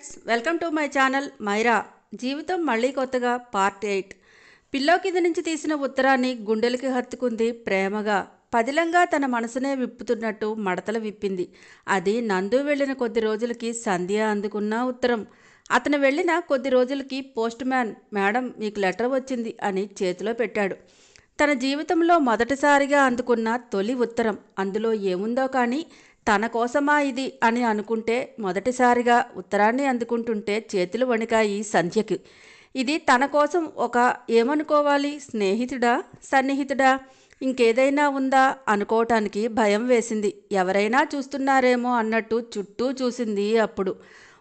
Friends welcome to my channel Myra. జీవితం మళ్ళీ కొత్తగా పార్ట్ ఎయిట్. పిల్లో కింద నుంచి తీసిన ఉత్తరాన్ని గుండెలకి హత్తుకుంది ప్రేమగా. పదిలంగా తన మనసునే విప్పుతున్నట్టు మడతలు విప్పింది. అది నందు వెళ్ళిన కొద్ది రోజులకి సంధ్య అందుకున్న ఉత్తరం. అతను వెళ్ళిన కొద్ది రోజులకి పోస్ట్ మ్యాన్ మేడం మీకు లెటర్ వచ్చింది అని చేతిలో పెట్టాడు. తన జీవితంలో మొదటిసారిగా అందుకున్న తొలి ఉత్తరం. అందులో ఏముందో కానీ తన కోసమా ఇది అని అనుకుంటే మొదటిసారిగా ఉత్తరాన్ని అందుకుంటుంటే చేతులు వణికాయి సంధ్యకి. ఇది తన కోసం ఒక ఏమనుకోవాలి? స్నేహితుడా? సన్నిహితుడా? ఇంకేదైనా ఉందా? అనుకోవటానికి భయం వేసింది. ఎవరైనా చూస్తున్నారేమో అన్నట్టు చుట్టూ చూసింది అప్పుడు.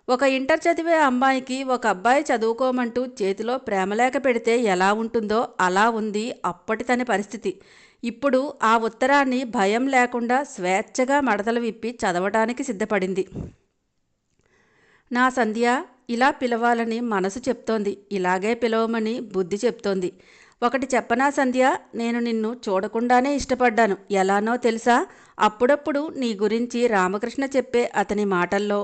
ఒక ఇంటర్ చదివే అమ్మాయికి ఒక అబ్బాయి చదువుకోమంటూ చేతిలో ప్రేమలేఖ పెడితే ఎలా ఉంటుందో అలా ఉంది అప్పటి తన పరిస్థితి. ఇప్పుడు ఆ ఉత్తరాన్ని భయం లేకుండా స్వేచ్ఛగా మడతలు విప్పి చదవటానికి సిద్ధపడింది. నా సంధ్య ఇలా పిలవాలని మనసు చెప్తోంది. ఇలాగే పిలవమని బుద్ధి చెప్తోంది. ఒకటి చెప్పనా సంధ్య? నేను నిన్ను చూడకుండానే ఇష్టపడ్డాను. ఎలానో తెలుసా? అప్పుడప్పుడు నీ గురించి రామకృష్ణ చెప్పే అతని మాటల్లో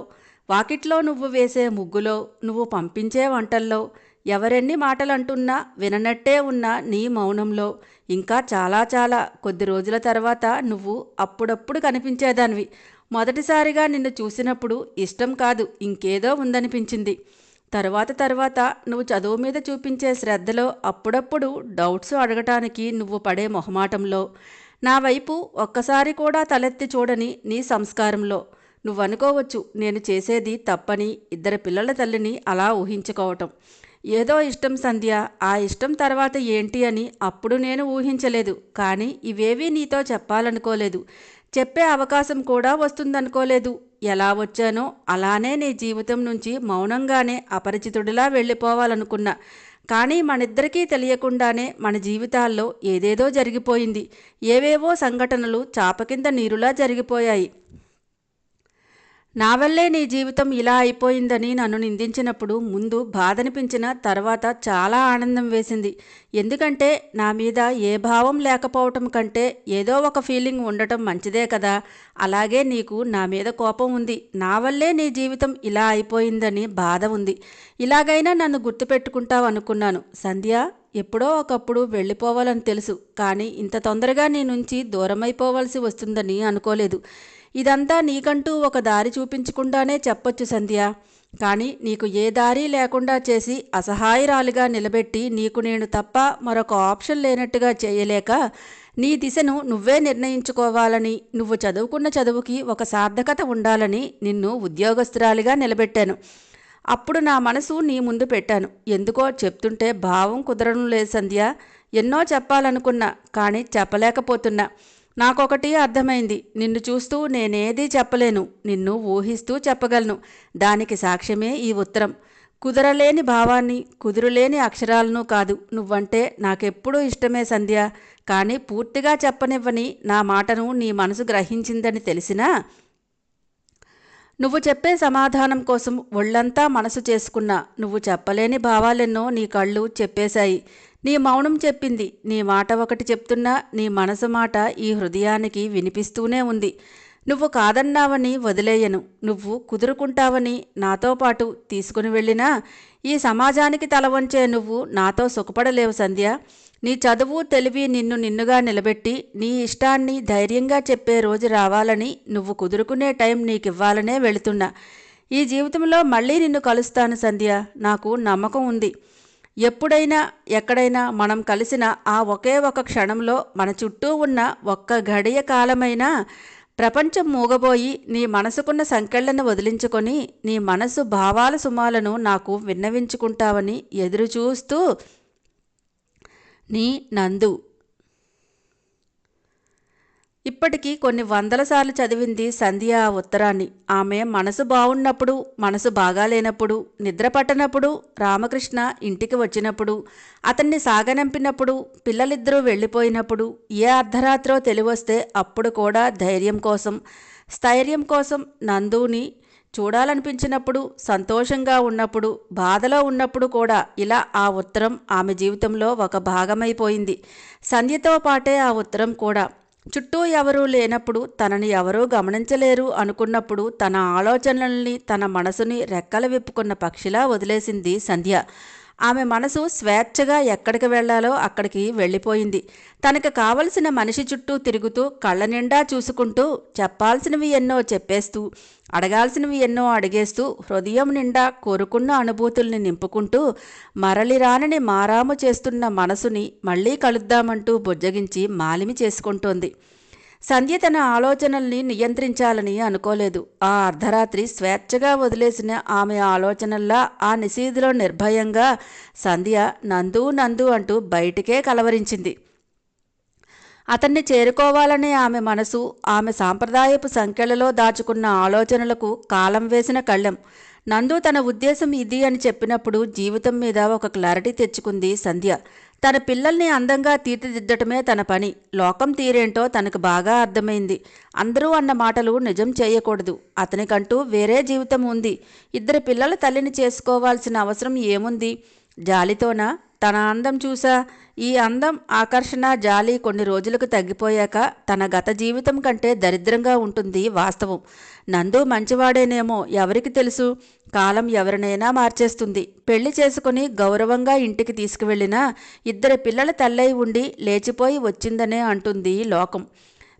వాకిట్లో నువ్వు వేసే ముగ్గులో నువ్వు పంపించే వంటల్లో ఎవరెన్ని మాటలు అంటున్నా విననట్టే ఉన్న నీ మౌనంలో ఇంకా చాలా చాలా కొద్ది రోజుల తర్వాత నువ్వు అప్పుడప్పుడు కనిపించేదానివి. మొదటిసారిగా నిన్ను చూసినప్పుడు ఇష్టం కాదు ఇంకేదో ఉందనిపించింది. తర్వాత తర్వాత నువ్వు చదువు మీద చూపించే శ్రద్ధలో అప్పుడప్పుడు డౌట్స్ అడగటానికి నువ్వు పడే మొహమాటంలో నా వైపు ఒక్కసారి కూడా తలెత్తి చూడని నీ సంస్కారంలో. నువ్వనుకోవచ్చు నేను చేసేది తప్పని ఇద్దరు పిల్లల తల్లిని అలా ఊహించుకోవటం. ఏదో ఇష్టం సంధ్య ఆ ఇష్టం తర్వాత ఏంటి అని అప్పుడు నేను ఊహించలేదు కానీ ఇవేవీ నీతో చెప్పాలనుకోలేదు. చెప్పే అవకాశం కూడా వస్తుందనుకోలేదు. ఎలా వచ్చానో అలానే నీ జీవితం నుంచి మౌనంగానే అపరిచితుడిలా వెళ్ళిపోవాలనుకున్నా. కానీ మనిద్దరికీ తెలియకుండానే మన జీవితాల్లో ఏదేదో జరిగిపోయింది. ఏవేవో సంఘటనలు చాప కింద నీరులా జరిగిపోయాయి. నా వల్లే నీ జీవితం ఇలా అయిపోయిందని నన్ను నిందించినప్పుడు ముందు బాధనిపించిన తర్వాత చాలా ఆనందం వేసింది. ఎందుకంటే నా మీద ఏ భావం లేకపోవటం కంటే ఏదో ఒక ఫీలింగ్ ఉండటం మంచిదే కదా. అలాగే నీకు నా మీద కోపం ఉంది. నా వల్లే నీ జీవితం ఇలా అయిపోయిందని బాధ ఉంది. ఇలాగైనా నన్ను గుర్తుపెట్టుకుంటావు అనుకున్నాను. సంధ్య ఎప్పుడో ఒకప్పుడు వెళ్ళిపోవాలని తెలుసు. కానీ ఇంత తొందరగా నీ నుంచి దూరమైపోవలసి వస్తుందని అనుకోలేదు. ఇదంతా నీకంటూ ఒక దారి చూపించకుండానే చెప్పొచ్చు సంధ్య. కానీ నీకు ఏ దారి లేకుండా చేసి అసహాయరాలుగా నిలబెట్టి నీకు నేను తప్ప మరొక ఆప్షన్ లేనట్టుగా చేయలేక నీ దిశను నువ్వే నిర్ణయించుకోవాలని నువ్వు చదువుకున్న చదువుకి ఒక సార్థకత ఉండాలని నిన్ను ఉద్యోగస్తురాలిగా నిలబెట్టాను. అప్పుడు నా మనసు నీ ముందు పెట్టాను. ఎందుకో చెప్తుంటే భావం కుదరడం లేదు సంధ్య. ఎన్నో చెప్పాలనుకున్నా కానీ చెప్పలేకపోతున్నా. నాకొకటి అర్థమైంది. నిన్ను చూస్తూ నేనేదీ చెప్పలేను. నిన్ను ఊహిస్తూ చెప్పగలను. దానికి సాక్ష్యమే ఈ ఉత్తరం. కుదరలేని భావాన్ని కుదురులేని అక్షరాలను కాదు. నువ్వంటే నాకెప్పుడూ ఇష్టమే సంధ్య. కానీ పూర్తిగా చెప్పనివ్వని నా మాటను నీ మనసు గ్రహించిందని తెలిసినా నువ్వు చెప్పే సమాధానం కోసం ఒళ్ళంతా మనసు చేసుకున్నా. నువ్వు చెప్పలేని భావాలెన్నో నీ కళ్ళు చెప్పేశాయి. నీ మౌనం చెప్పింది. నీ మాట ఒకటి చెప్తున్నా నీ మనసు మాట ఈ హృదయానికి వినిపిస్తూనే ఉంది. నువ్వు కాదన్నావని వదిలేయను. నువ్వు కుదురుకుంటావని నాతో పాటు తీసుకుని వెళ్ళినా ఈ సమాజానికి తల వంచే నువ్వు నాతో సుఖపడలేవు సంధ్య. నీ చదువు తెలివి నిన్ను నిన్నుగా నిలబెట్టి నీ ఇష్టాన్ని ధైర్యంగా చెప్పే రోజు రావాలని నువ్వు కుదురుకునే టైం నీకివ్వాలనే వెళుతున్నా. ఈ జీవితంలో మళ్ళీ నిన్ను కలుస్తాను సంధ్య. నాకు నమ్మకం ఉంది. ఎప్పుడైనా ఎక్కడైనా మనం కలిసిన ఆ ఒకే ఒక క్షణంలో మన చుట్టూ ఉన్న ఒక్క గడియ కాలమైనా ప్రపంచం మూగబోయి నీ మనసుకున్న సంకెళ్ళను వదిలించుకొని నీ మనసు భావాల సుమాలను నాకు విన్నవించుకుంటావని ఎదురు చూస్తూ నీ నందు ఇప్పటికీ కొన్ని వందల సార్లు చదివింది సంధ్య ఆ ఉత్తరాన్ని. ఆమె మనసు బాగున్నప్పుడు మనసు బాగాలేనప్పుడు నిద్ర పట్టనప్పుడు రామకృష్ణ ఇంటికి వచ్చినప్పుడు అతన్ని సాగనంపినప్పుడు పిల్లలిద్దరూ వెళ్ళిపోయినప్పుడు ఏ అర్ధరాత్రో తెలివొస్తే అప్పుడు కూడా ధైర్యం కోసం స్థైర్యం కోసం నందుని చూడాలనిపించినప్పుడు సంతోషంగా ఉన్నప్పుడు బాధలో ఉన్నప్పుడు కూడా ఇలా ఆ ఉత్తరం ఆమె జీవితంలో ఒక భాగమైపోయింది. సంధ్యతో పాటే ఆ ఉత్తరం కూడా చుట్టూ ఎవరూ లేనప్పుడు తనని ఎవరూ గమనించలేరు అనుకున్నప్పుడు తన ఆలోచనల్ని తన మనసుని రెక్కలు విప్పుకున్న పక్షిలా వదిలేసింది సంధ్య. ఆమె మనసు స్వేచ్ఛగా ఎక్కడికి వెళ్ళాలో అక్కడికి వెళ్ళిపోయింది. తనకు కావలసిన మనిషి చుట్టూ తిరుగుతూ కళ్ళ నిండా చూసుకుంటూ చెప్పాల్సినవి ఎన్నో చెప్పేస్తూ అడగాల్సినవి ఎన్నో అడిగేస్తూ హృదయం నిండా కోరుకున్న అనుభూతుల్ని నింపుకుంటూ మరలిరానని మారాము చేస్తున్న మనసుని మళ్ళీ కలుద్దామంటూ బుజ్జగించి మాలిమి చేసుకుంటోంది. సంధ్య తన ఆలోచనల్ని నియంత్రించాలని అనుకోలేదు. ఆ అర్ధరాత్రి స్వేచ్ఛగా వదిలేసిన ఆమె ఆలోచనల్లా ఆ నిశీధిలో నిర్భయంగా సంధ్య నందు నందు అంటూ బయటికే కలవరించింది. అతన్ని చేరుకోవాలనే ఆమె మనసు ఆమె సాంప్రదాయపు సంఖ్యలలో దాచుకున్న ఆలోచనలకు కాలం వేసిన కళ్ళెం. నందు తన ఉద్దేశం ఇది అని చెప్పినప్పుడు జీవితం మీద ఒక క్లారిటీ తెచ్చుకుంది సంధ్య. తన పిల్లల్ని అందంగా తీర్చిదిద్దటమే తన పని. లోకం తీరేంటో తనకు బాగా అర్థమైంది. అందరూ అన్న మాటలు నిజం చేయకూడదు. అతనికంటూ వేరే జీవితం ఉంది. ఇద్దరు పిల్లల తల్లిని చేసుకోవాల్సిన అవసరం ఏముంది? జాలితోనా? తన అందం చూసా. ఈ అందం ఆకర్షణ జాలి కొన్ని రోజులకు తగ్గిపోయాక తన గత జీవితం కంటే దరిద్రంగా ఉంటుంది వాస్తవం. నందు మంచివాడేనేమో ఎవరికి తెలుసు? కాలం ఎవరినైనా మార్చేస్తుంది. పెళ్ళి చేసుకుని గౌరవంగా ఇంటికి తీసుకువెళ్ళినా ఇద్దరు పిల్లల తల్లై ఉండి లేచిపోయి వచ్చిందనే అంటుంది లోకం.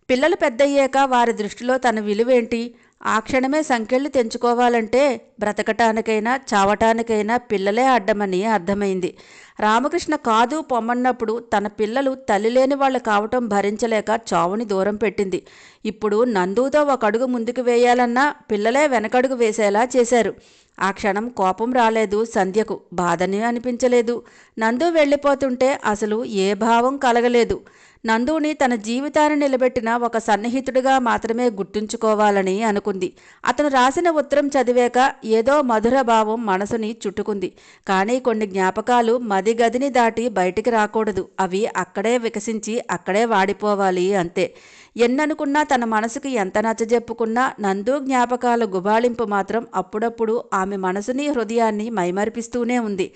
పిల్లలు పెద్దయ్యాక వారి దృష్టిలో తన విలువేంటి? ఆ క్షణమే సంకెళ్ళు తెంచుకోవాలంటే బ్రతకటానికైనా చావటానికైనా పిల్లలే అడ్డమని అర్థమైంది. రామకృష్ణ కాదు పొమ్మన్నప్పుడు తన పిల్లలు తల్లి లేని వాళ్ళు కావటం భరించలేక చావుని దూరం పెట్టింది. ఇప్పుడు నందుతో ఒక అడుగు ముందుకు వేయాలన్నా పిల్లలే వెనకడుగు వేసేలా చేశారు. ఆ క్షణం కోపం రాలేదు సంధ్యకు బాధని అనిపించలేదు. నందు వెళ్ళిపోతుంటే అసలు ఏ భావం కలగలేదు. నందుని తన జీవితాన్ని నిలబెట్టిన ఒక సన్నిహితుడిగా మాత్రమే గుర్తుంచుకోవాలని అనుకుంది. అతను రాసిన ఉత్తరం చదివాక ఏదో మధుర భావం మనసుని చుట్టుకుంది. కానీ కొన్ని జ్ఞాపకాలు మది గదిని దాటి బయటికి రాకూడదు. అవి అక్కడే వికసించి అక్కడే వాడిపోవాలి అంతే. ఎన్ననుకున్నా తన మనసుకి ఎంత నచ్చజెప్పుకున్నా నందు జ్ఞాపకాల గుబాళింపు మాత్రం అప్పుడప్పుడు ఆమె మనసుని హృదయాన్ని మైమరిపిస్తూనే ఉంది.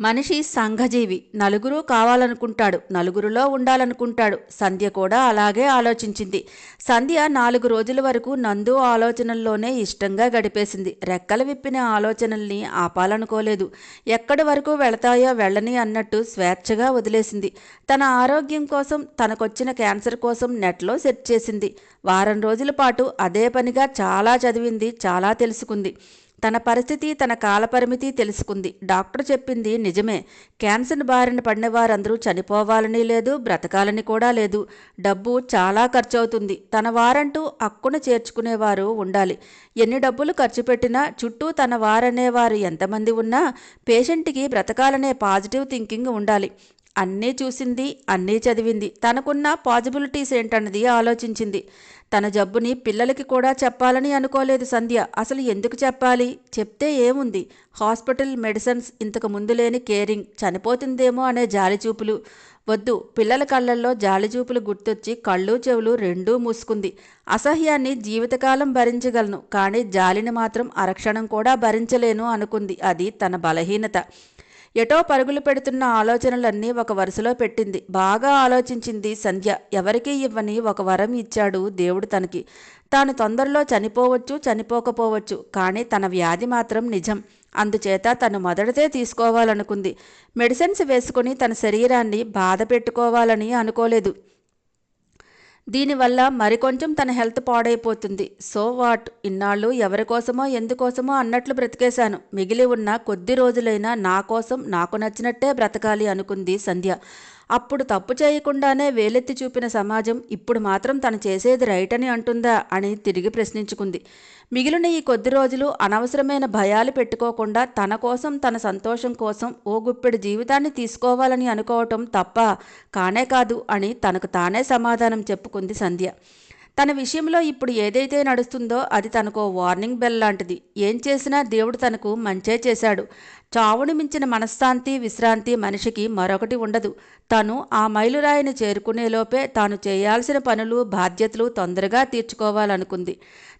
మనిషి సంఘజీవి. నలుగురు కావాలనుకుంటాడు. నలుగురిలో ఉండాలనుకుంటాడు. సంధ్య కూడా అలాగే ఆలోచించింది. సంధ్య నాలుగు రోజుల వరకు నందు ఆలోచనల్లోనే ఇష్టంగా గడిపేసింది. రెక్కలు విప్పిన ఆలోచనల్ని ఆపాలనుకోలేదు. ఎక్కడి వరకు వెళతాయో వెళ్ళని అన్నట్టు స్వేచ్ఛగా వదిలేసింది. తన ఆరోగ్యం కోసం తనకొచ్చిన క్యాన్సర్ కోసం నెట్లో సెర్చ్ చేసింది. వారం రోజుల పాటు అదే పనిగా చాలా చదివింది చాలా తెలుసుకుంది. తన పరిస్థితి తన కాలపరిమితి తెలుసుకుంది. డాక్టర్ చెప్పింది నిజమే. క్యాన్సర్ బారిన పడిన వారందరూ చనిపోవాలని లేదు బ్రతకాలని కూడా లేదు. డబ్బు చాలా ఖర్చవుతుంది. తన వారంటూ అక్కున చేర్చుకునేవారు ఉండాలి. ఎన్ని డబ్బులు ఖర్చు పెట్టినా చుట్టూ తన వారనేవారు ఎంతమంది ఉన్నా పేషెంట్కి బ్రతకాలనే పాజిటివ్ థింకింగ్ ఉండాలి. అన్నీ చూసింది అన్నీ చదివింది. తనకున్న పాజిబిలిటీస్ ఏంటన్నది ఆలోచించింది. తన జబ్బుని పిల్లలకి కూడా చెప్పాలని అనుకోలేదు సంధ్య. అసలు ఎందుకు చెప్పాలి? చెప్తే ఏముంది? హాస్పిటల్ మెడిసిన్స్ ఇంతకు ముందు లేని కేరింగ్ చనిపోతుందేమో అనే జాలిచూపులు వద్దు పిల్లల కళ్ళల్లో జాలిచూపులు గుర్తొచ్చి కళ్ళు చెవులు రెండూ మూసుకుంది. అసహ్యాన్ని జీవితకాలం భరించగలను కానీ జాలిని మాత్రం అరక్షణం కూడా భరించలేను అనుకుంది. అది తన బలహీనత. ఎటో పరుగులు పెడుతున్న ఆలోచనలన్నీ ఒక వరుసలో పెట్టింది. బాగా ఆలోచించింది సంధ్య. ఎవరికీ ఇవ్వని ఒక వరం ఇచ్చాడు దేవుడు తనకి. తాను తొందరలో చనిపోవచ్చు చనిపోకపోవచ్చు. కానీ తన వ్యాధి మాత్రం నిజం. అందుచేత తను మొదటిదే తీసుకోవాలనుకుంది. మెడిసిన్స్ వేసుకుని తన శరీరాన్ని బాధ పెట్టుకోవాలని అనుకోలేదు. దీనివల్ల మరికొంచెం తన హెల్త్ పాడైపోతుంది. So what? ఇన్నాళ్ళు ఎవరి కోసమో ఎందుకోసమో అన్నట్లు బ్రతికేశాను. మిగిలి ఉన్న కొద్ది రోజులైనా నా కోసం నాకు నచ్చినట్టే బ్రతకాలి అనుకుంది సంధ్య. అప్పుడు తప్పు చేయకుండానే వేలెత్తి చూపిన సమాజం ఇప్పుడు మాత్రం తను చేసేది రైట్ అని అంటుందా అని తిరిగి ప్రశ్నించుకుంది. మిగిలిన ఈ కొద్ది రోజులు అనవసరమైన భయాలు పెట్టుకోకుండా తన కోసం తన సంతోషం కోసం ఓ గుప్పెడు జీవితాన్ని తీసుకోవాలని అనుకోవటం తప్ప కానే కాదు అని తనకు తానే సమాధానం చెప్పుకుంది సంధ్య. తన విషయంలో ఇప్పుడు ఏదైతే నడుస్తుందో అది తనకు వార్నింగ్ బెల్ లాంటిది. ఏం చేసినా దేవుడు తనకు మంచే చేశాడు. చావుని మించిన మనశ్శాంతి విశ్రాంతి మనిషికి మరొకటి ఉండదు. తను ఆ మైలురాయిని చేరుకునేలోపే తాను చేయాల్సిన పనులు బాధ్యతలు తొందరగా తీర్చుకోవాలనుకుంది.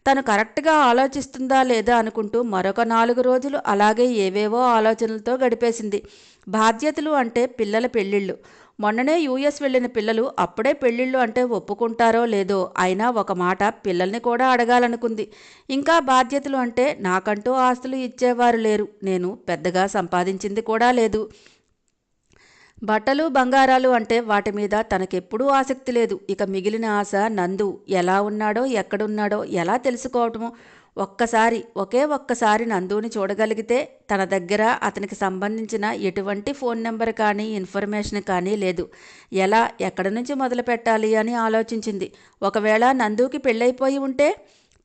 తను కరెక్ట్గా ఆలోచిస్తుందా లేదా అనుకుంటూ మరొక నాలుగు రోజులు అలాగే ఏవేవో ఆలోచనలతో గడిపేసింది. బాధ్యతలు అంటే పిల్లల పెళ్ళిళ్ళు. మొన్ననే యూఎస్ వెళ్ళిన పిల్లలు అప్పుడే పెళ్ళిళ్ళు అంటే ఒప్పుకుంటారో లేదో అయినా ఒక మాట పిల్లల్ని కూడా అడగాలనుకుంది. ఇంకా బాధ్యతలు అంటే నాకంటూ ఆస్తులు ఇచ్చేవారు లేరు. నేను పెద్దగా సంపాదించింది కూడా లేదు. బట్టలు బంగారాలు అంటే వాటి మీద తనకెప్పుడూ ఆసక్తి లేదు. ఇక మిగిలిన ఆశ నందు ఎలా ఉన్నాడో ఎక్కడున్నాడో ఎలా తెలుసుకోవటము ఒక్కసారి ఒకే ఒక్కసారి నందుని చూడగలిగితే తన దగ్గర అతనికి సంబంధించిన ఎటువంటి ఫోన్ నెంబర్ కానీ ఇన్ఫర్మేషన్ కానీ లేదు. ఎలా ఎక్కడి నుంచి మొదలు పెట్టాలి అని ఆలోచించింది. ఒకవేళ నందుకి పెళ్ళైపోయి ఉంటే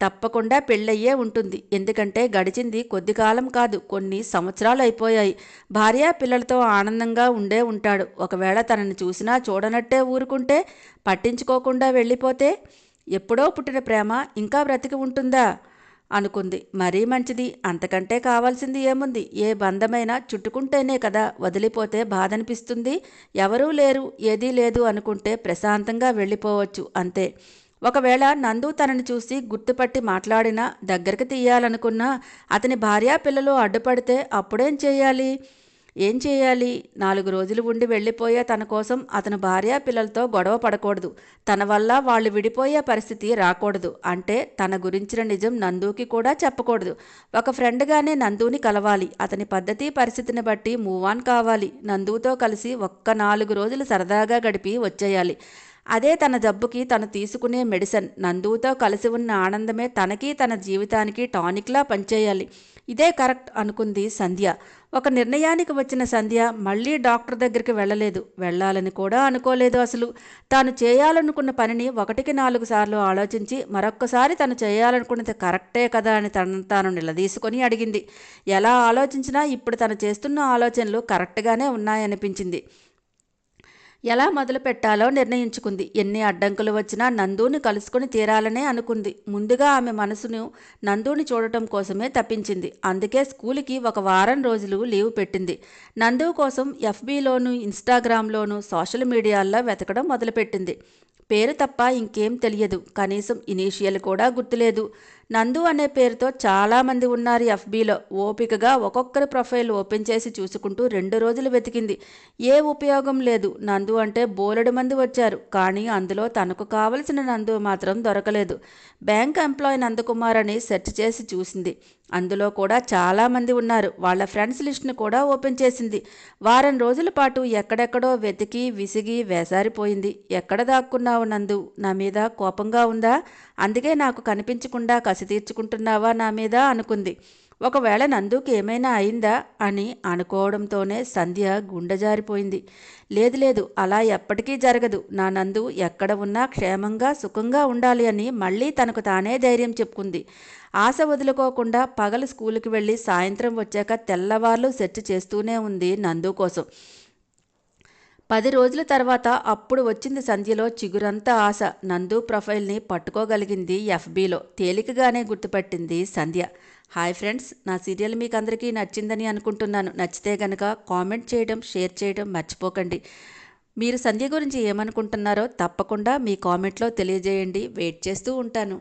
తప్పకుండా పెళ్ళయ్యే ఉంటుంది. ఎందుకంటే గడిచింది కొద్ది కాలం కాదు కొన్ని సంవత్సరాలు అయిపోయాయి. భార్య పిల్లలతో ఆనందంగా ఉండే ఉంటాడు. ఒకవేళ తనని చూసినా చూడనట్టే ఊరుకుంటే పట్టించుకోకుండా వెళ్ళిపోతే ఎప్పుడో పుట్టిన ప్రేమ ఇంకా బ్రతికి ఉంటుందా? అనుకుంది. మరీ మంచిది. అంతకంటే కావాల్సింది ఏముంది? ఏ బంధమైనా చుట్టుకుంటేనే కదా వదిలిపోతే బాధనిపిస్తుంది. ఎవరూ లేరు. ఏదీ లేదు అనుకుంటే ప్రశాంతంగా వెళ్ళిపోవచ్చు. అంతే. ఒకవేళ నందు తనని చూసి గుర్తుపట్టి మాట్లాడినా దగ్గరికి తీయాలనుకున్నా అతని భార్యా పిల్లలు అడ్డుపడితే అప్పుడేం చేయాలి? ఏం చేయాలి? నాలుగు రోజులు ఉండి వెళ్ళిపోయే తన కోసం అతను భార్యా పిల్లలతో గొడవ పడకూడదు. తన వల్ల వాళ్ళు విడిపోయే పరిస్థితి రాకూడదు. అంటే తన గురించిన నిజం నందుకి కూడా చెప్పకూడదు. ఒక ఫ్రెండ్గానే నందుని కలవాలి. అతని పద్ధతి పరిస్థితిని బట్టి మూవ్ ఆన్ కావాలి. నందుతో కలిసి ఒక్క నాలుగు రోజులు సరదాగా గడిపి వచ్చేయాలి. అదే తన జబ్బుకి తను తీసుకునే మెడిసిన్. నందుతో కలిసి ఉన్న ఆనందమే తనకి తన జీవితానికి టానిక్లా పనిచేయాలి. ఇదే కరెక్ట్ అనుకుంది సంధ్య. ఒక నిర్ణయానికి వచ్చిన సంధ్య మళ్ళీ డాక్టర్ దగ్గరికి వెళ్ళలేదు. వెళ్ళాలని కూడా అనుకోలేదు అసలు. తాను చేయాలనుకున్న పనిని ఒకటికి నాలుగు సార్లు ఆలోచించి మరొక్కసారి తను చేయాలనుకున్నది కరెక్టే కదా అని తన తాను నిలదీసుకొని అడిగింది. ఎలా ఆలోచించినా ఇప్పుడు తను చేస్తున్న ఆలోచనలు కరెక్ట్గానే ఉన్నాయనిపించింది. ఎలా మొదలు పెట్టాలో నిర్ణయించుకుంది. ఎన్ని అడ్డంకులు వచ్చినా నందుని కలుసుకొని తీరాలనే అనుకుంది. ముందుగా ఆమె మనసును నందుని చూడటం కోసమే తప్పించింది. అందుకే స్కూల్కి ఒక వారం రోజులు లీవ్ పెట్టింది. నందు కోసం ఎఫ్బీలోను ఇన్స్టాగ్రామ్లోను సోషల్ మీడియాల్లో వెతకడం మొదలుపెట్టింది. పేరు తప్ప ఇంకేం తెలియదు. కనీసం ఇనీషియల్ కూడా గుర్తులేదు. నందు అనే పేరుతో చాలామంది ఉన్నారు ఎఫ్బీలో. ఓపికగా ఒక్కొక్కరి ప్రొఫైల్ ఓపెన్ చేసి చూసుకుంటూ రెండు రోజులు వెతికింది. ఏ ఉపయోగం లేదు. నందు అంటే బోలెడు మంది వచ్చారు. కానీ అందులో తనకు కావలసిన నందు మాత్రం దొరకలేదు. బ్యాంక్ ఎంప్లాయీ నందకుమార్ అని సెర్చ్ చేసి చూసింది. అందులో కూడా చాలామంది ఉన్నారు. వాళ్ళ ఫ్రెండ్స్ లిస్ట్ని కూడా ఓపెన్ చేసింది. వారం రోజుల పాటు ఎక్కడెక్కడో వెతికి విసిగి వేసారిపోయింది. ఎక్కడ దాక్కున్నావు నందు? నా మీద కోపంగా ఉందా? అందుకే నాకు కనిపించకుండా కసి తీర్చుకుంటున్నావా నా మీద? అనుకుంది. ఒకవేళ నందుకి ఏమైనా అయిందా అని అనుకోవడంతోనే సంధ్య గుండె జారిపోయింది. లేదు లేదు అలా ఎప్పటికీ జరగదు. నా నందు ఎక్కడ ఉన్నా క్షేమంగా సుఖంగా ఉండాలి అని మళ్ళీ తనకు తానే ధైర్యం చెప్పుకుంది. ఆశ వదులుకోకుండా పగలు స్కూల్కి వెళ్ళి సాయంత్రం వచ్చాక తెల్లవార్లు సెర్చ్ చేస్తూనే ఉంది నందు కోసం. పది రోజుల తర్వాత అప్పుడు వచ్చింది సంధ్యలో చిగురంతా ఆశ. నందు ప్రొఫైల్ని పట్టుకోగలిగింది ఎఫ్బీలో. తేలికగానే గుర్తుపట్టింది సంధ్య. హాయ్ ఫ్రెండ్స్ నా సీరియల్ మీకు అందరికీ నచ్చిందని అనుకుంటున్నాను. నచ్చితే గనక కామెంట్ చేయడం షేర్ చేయడం మర్చిపోకండి. మీరు సంధ్య గురించి ఏమనుకుంటున్నారో తప్పకుండా మీ కామెంట్లో తెలియజేయండి. వెయిట్ చేస్తూ ఉంటాను.